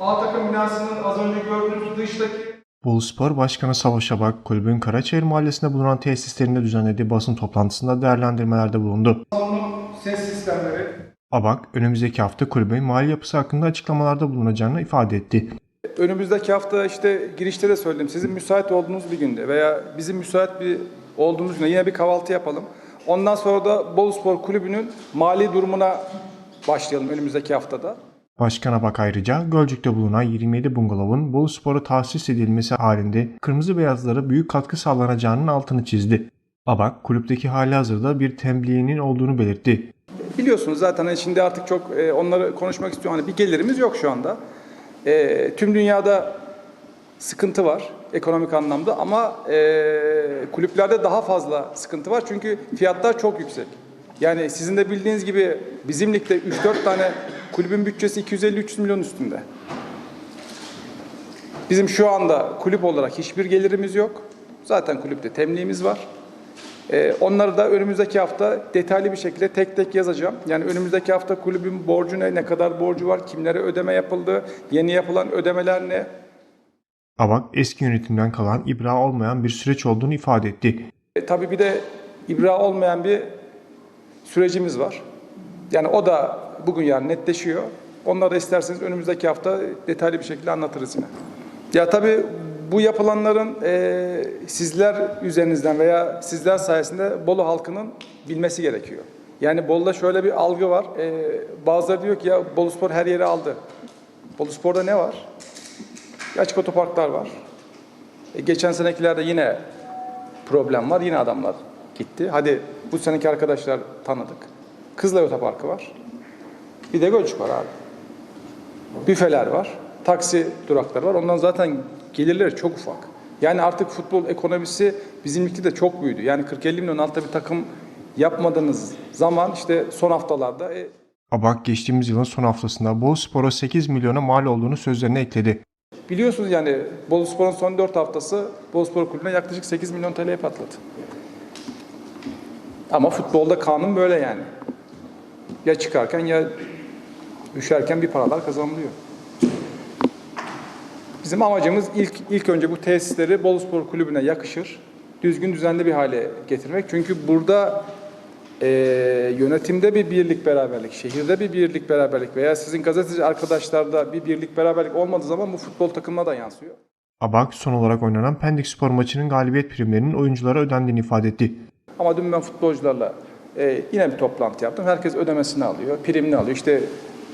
A takım binasının az önce gördüğünüz dıştaki Boluspor Başkanı Savaş Abak, kulübün Karaçayır Mahallesi'nde bulunan tesislerinde düzenlediği basın toplantısında değerlendirmelerde bulundu. salonun ses sistemleri, Abak, önümüzdeki hafta kulübün mali yapısı hakkında açıklamalarda bulunacağını ifade etti. Önümüzdeki hafta işte girişte de söyledim. Sizin müsait olduğunuz bir günde veya bizim müsait bir olduğumuz günde yine bir kahvaltı yapalım. Ondan sonra da Boluspor Kulübü'nün mali durumuna başlayalım önümüzdeki haftada. Başkan Abak ayrıca Gölcük'te bulunan 27 bungalovun Boluspor'a tahsis edilmesi halinde kırmızı beyazlara büyük katkı sağlanacağının altını çizdi. Abak, kulüpteki hali hazırda bir tembliğinin olduğunu belirtti. Biliyorsunuz zaten hani şimdi artık çok e, onları konuşmak istiyorum. Hani bir gelirimiz yok şu anda. E, tüm dünyada sıkıntı var ekonomik anlamda ama e, kulüplerde daha fazla sıkıntı var çünkü fiyatlar çok yüksek. Yani sizin de bildiğiniz gibi bizim ligde 3-4 tane kulübün bütçesi 250-300 milyon üstünde. Bizim şu anda kulüp olarak hiçbir gelirimiz yok. Zaten kulüpte temliğimiz var. Ee, onları da önümüzdeki hafta detaylı bir şekilde tek tek yazacağım. Yani önümüzdeki hafta kulübün borcu ne, ne kadar borcu var, kimlere ödeme yapıldı, yeni yapılan ödemeler ne? Abak, eski yönetimden kalan ibra olmayan bir süreç olduğunu ifade etti. E, tabii bir de ibra olmayan bir sürecimiz var. Yani o da bugün yarın netleşiyor. Onları da isterseniz önümüzdeki hafta detaylı bir şekilde anlatırız yine. Ya tabii bu yapılanların e, sizler üzerinizden veya sizler sayesinde Bolu halkının bilmesi gerekiyor. Yani Bolu'da şöyle bir algı var. E, bazıları diyor ki ya Boluspor her yeri aldı. Boluspor'da ne var? Açık otoparklar var. E, geçen senekilerde yine problem var. Yine adamlar gitti. Hadi bu seneki arkadaşlar tanıdık. Kızılay Otoparkı var. Bir de Gölcük var abi. Büfeler var. Taksi durakları var. Ondan zaten gelirleri çok ufak. Yani artık futbol ekonomisi bizim ülkede de çok büyüdü. Yani 40-50 milyon altta bir takım yapmadığınız zaman işte son haftalarda e, Abak, geçtiğimiz yılın son haftasında Boluspor'a 8 milyona mal olduğunu sözlerine ekledi. biliyorsunuz yani Boluspor'un son 4 haftası Boluspor Kulübü'ne yaklaşık 8 milyon TL'ye patladı. Ama futbolda kanun böyle yani. Ya çıkarken ya düşerken bir paralar kazanılıyor. Bizim amacımız ilk ilk önce bu tesisleri Boluspor Kulübü'ne yakışır, düzgün düzenli bir hale getirmek. Çünkü burada eee, yönetimde bir birlik beraberlik, şehirde bir birlik beraberlik veya sizin gazeteci arkadaşlarda bir birlik beraberlik olmadığı zaman bu futbol takımına da yansıyor. Abak, son olarak oynanan Pendik Spor maçının galibiyet primlerinin oyunculara ödendiğini ifade etti. Ama dün ben futbolcularla e, yine bir toplantı yaptım. Herkes ödemesini alıyor, primini alıyor. İşte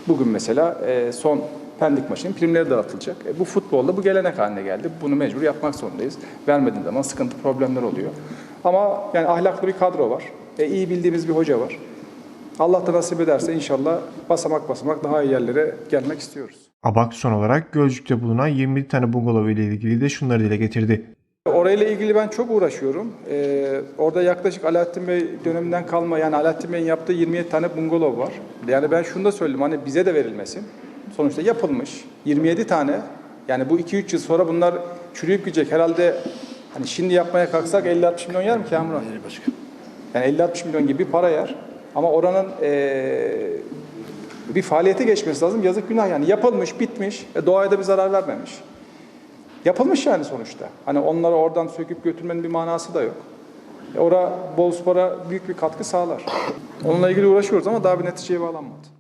bugün mesela e, son Pendik maçının primleri dağıtılacak. E, bu futbolda bu gelenek haline geldi. Bunu mecbur yapmak zorundayız. Vermediğin zaman sıkıntı, problemler oluyor. Ama yani ahlaklı bir kadro var. E, iyi bildiğimiz bir hoca var. Allah da nasip ederse inşallah basamak basamak daha iyi yerlere gelmek istiyoruz. Abak son olarak Gölcük'te bulunan 27 tane bungalov ile ilgili de şunları dile getirdi. Orayla ilgili ben çok uğraşıyorum. Ee, orada yaklaşık Alaaddin Bey döneminden kalma yani Alaaddin Bey'in yaptığı 27 tane bungalov var. Yani ben şunu da söyleyeyim hani bize de verilmesin. Sonuçta yapılmış 27 tane. Yani bu 2-3 yıl sonra bunlar çürüyüp gidecek. Herhalde hani şimdi yapmaya kalksak 50-60 milyon yer mi Kamuran? Yani 50-60 milyon gibi bir para yer. Ama oranın ee, bir faaliyete geçmesi lazım. Yazık günah yani. Yapılmış, bitmiş. E, doğaya da bir zarar vermemiş. Yapılmış yani sonuçta. Hani onları oradan söküp götürmenin bir manası da yok. E ora Boluspor'a büyük bir katkı sağlar. Onunla ilgili uğraşıyoruz ama daha bir neticeye bağlanmadı.